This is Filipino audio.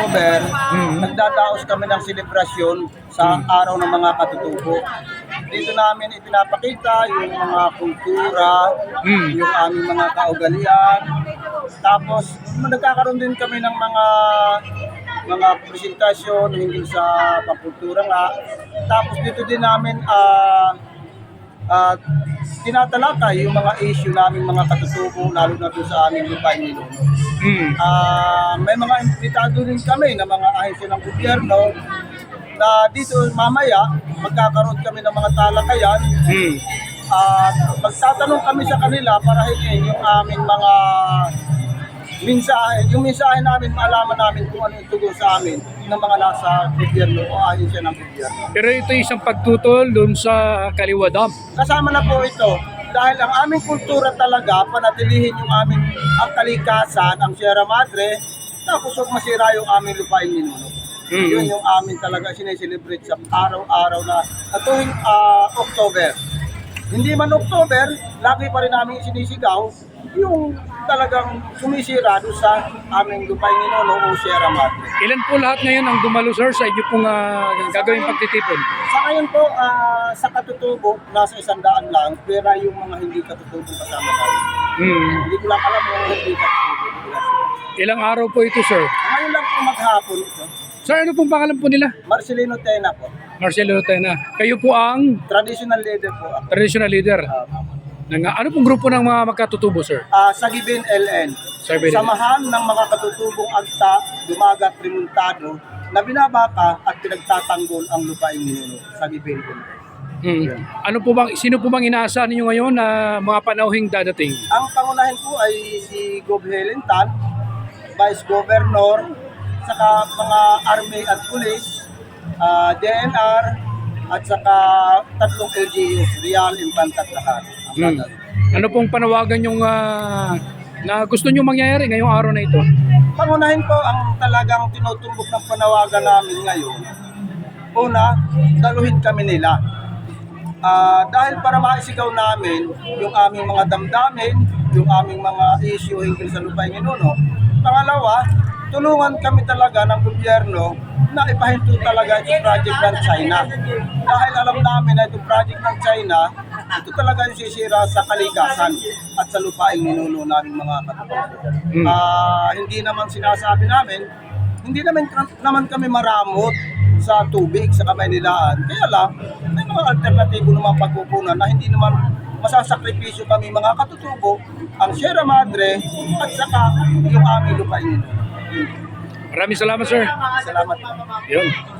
October, Mm. nagdadaos kami ng selebrasyon sa araw ng mga katutubo. Dito namin ipinapakita yung mga kultura, Mm. yung aming mga kaugalian. Tapos, nagkakaroon din kami ng mga mga presentasyon hindi sa pagkultura nga. Tapos dito din namin ah ah, tinatalakay yung mga issue namin mga katutubo lalo na doon sa aming lupain nilo. Mm. Ah, may mga imbitado rin kami ng mga ahensya ng gobyerno na dito mamaya magkakaroon kami ng mga talakayan Mm. at magtatanong kami sa kanila para hingin yung aming mga mensahe, yung mensahe namin, maalaman namin kung ano yung tugon sa amin ng mga nasa gobyerno o ahensya ng gobyerno. Pero ito isang pagtutol doon sa Kaliwa Dam. Kasama na po ito dahil ang aming kultura talaga panatilihin yung aming ang kalikasan, ang Sierra Madre, tapos huwag masira yung aming lupain minuno. Mm. Yun yung amin talaga sineselebrate sa araw-araw na at tuwing ah, October. Hindi man October, lagi pa rin namin sinisigaw yung talagang sumisira doon sa aming lupain minuno o Sierra Madre. Ilan po lahat ngayon ang dumalo sir sa inyo pong ah, gagawing pagtitipon? Ngayon po, ah, sa katutubo, nasa isang daan lang, pero yung mga hindi katutubo kasama tayo. Mm. Hindi ko lang alam yung hindi katutubo. Ilang araw po ito sir? Ngayon lang po maghapon ito. Sir, ano pong pangalan po nila? Marcelino Tena po. Marcelo Tena. Kayo po ang Traditional leader po ako. traditional leader. Ah, Ng, ano pong grupo ng mga magkatutubo sir? Ah, Sagibin LN. Sagibin. Samahan ng mga katutubong agta, dumagat, primuntado, na binabaka at pinagtatanggol ang lupain ninuno. Sagibin LN. Mm. Ano po bang, sino po bang inaasahan ninyo ngayon na mga panauhing dadating? Ang pangunahin po ay si Gov Helen Tan, Vice Governor, saka mga Army at Police, ah, DNR, at saka tatlong LGU, Real, Infant at lahat. Mm. Ano pong panawagan yung ah, na gusto nyo mangyayari ngayong araw na ito? Pangunahin po ang talagang tinutumbok ng panawagan namin ngayon. Una, daluhin kami nila. Ah, dahil para maisigaw namin yung aming mga damdamin, yung aming mga issue hinggil sa lupain minuno. Pangalawa, tulungan kami talaga ng gobyerno na ipahinto talaga itong project ng China. Dahil alam namin na itong project ng China, ito talaga yung sisira sa kalikasan at sa lupain minuno naming mga katutubo. Mm. Ah, hindi naman sinasabi namin, hindi naman naman kami maramot sa tubig sa Kamaynilaan. Kaya lang, may mga alternatibo naman pagkukunan na hindi naman masasakripisyo kami mga katutubo, ang Sierra Madre at saka yung aming lupain. Maraming salamat sir. Salamat. Yun.